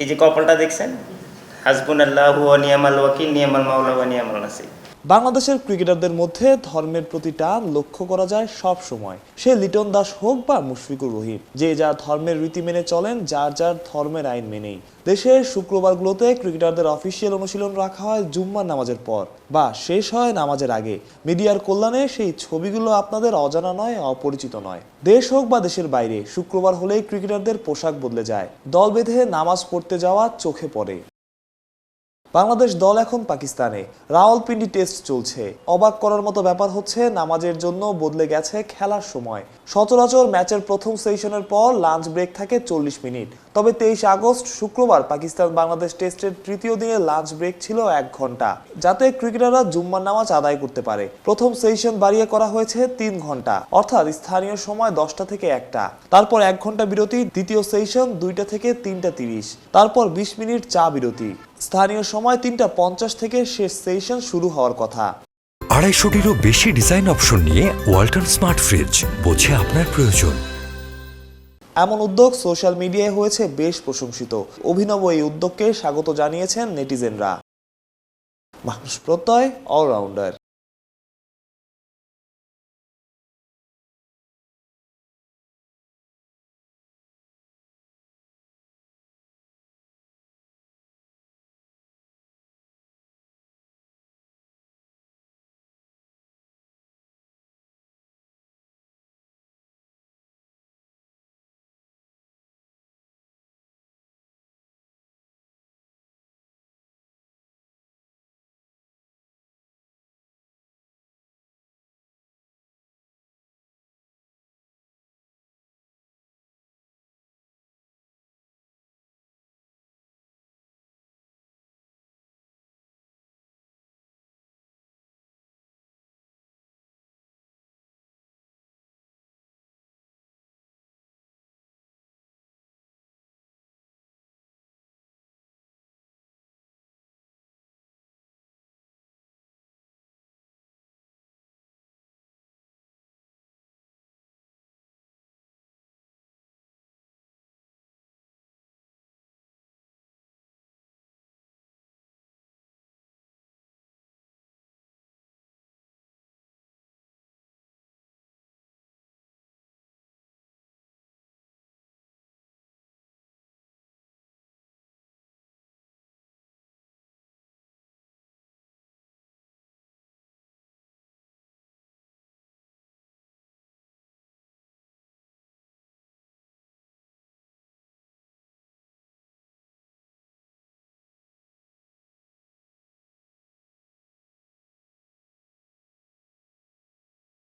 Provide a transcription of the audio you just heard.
এই যে কপালটা দেখছেন? হাসবুন আল্লাহ নিয়ামাল ওয়াকিল নিয়ামাল মাওলা নিয়ামাল নাসির। বাংলাদেশের ক্রিকেটারদের মধ্যে ধর্মের প্রতি টান লক্ষ্য করা যায় সব সময়। সে লিটন দাস হোক বা মুশফিকুর রহিম, যে যার ধর্মের রীতি মেনে চলেন, যার যার ধর্মের আইন মেনেই। দেশের শুক্রবারগুলোতে ক্রিকেটারদের অফিসিয়াল অনুশীলন রাখা হয় জুম্মার নামাজের পর, বা শেষ হয় নামাজের আগে। মিডিয়ার কল্যাণে সেই ছবিগুলো আপনাদের অজানা নয়, অপরিচিত নয়। দেশ হোক বা দেশের বাইরে, শুক্রবার হলেই ক্রিকেটারদের পোশাক বদলে যায়। দল বেঁধে নামাজ পড়তে যাওয়া চোখে পড়ে। বাংলাদেশ দল এখন পাকিস্তানে। রাওয়ালপিন্ডি টেস্ট চলছে। অবাক করার মতো ব্যাপার হচ্ছে, নামাজের জন্য বদলে গেছে খেলার সময়। সচরাচর ম্যাচের প্রথম সেশনের পর লাঞ্চ ব্রেক থাকে চল্লিশ মিনিট। তবে তেইশ আগস্ট, শুক্রবার পাকিস্তান বাংলাদেশ টেস্টের তৃতীয় দিনে লাঞ্চ ব্রেক ছিল এক ঘণ্টা, যাতে ক্রিকেটাররা জুম্মার নামাজ আদায় করতে পারে। প্রথম সেশন বাড়িয়ে করা হয়েছে তিন ঘণ্টা, অর্থাৎ স্থানীয় সময় দশটা থেকে একটা। তারপর এক ঘণ্টা বিরতি, দ্বিতীয় সেশন দুইটা থেকে তিনটা তিরিশ। তারপর বিশ মিনিট চা বিরতি। স্থানীয় সময় তিনটা পঞ্চাশ থেকে শেষ সেশন শুরু হওয়ার কথা। আড়াইশোটিরও বেশি ডিজাইন অপশন নিয়ে ওয়াল্টন স্মার্ট ফ্রিজ বোঝে আপনার প্রয়োজন। এমন উদ্যোগ সোশ্যাল মিডিয়ায় হয়েছে বেশ প্রশংসিত। অভিনব এই উদ্যোগকে স্বাগত জানিয়েছেন নেটিজেনরা মানুষ প্রত্যয় অলরাউন্ডার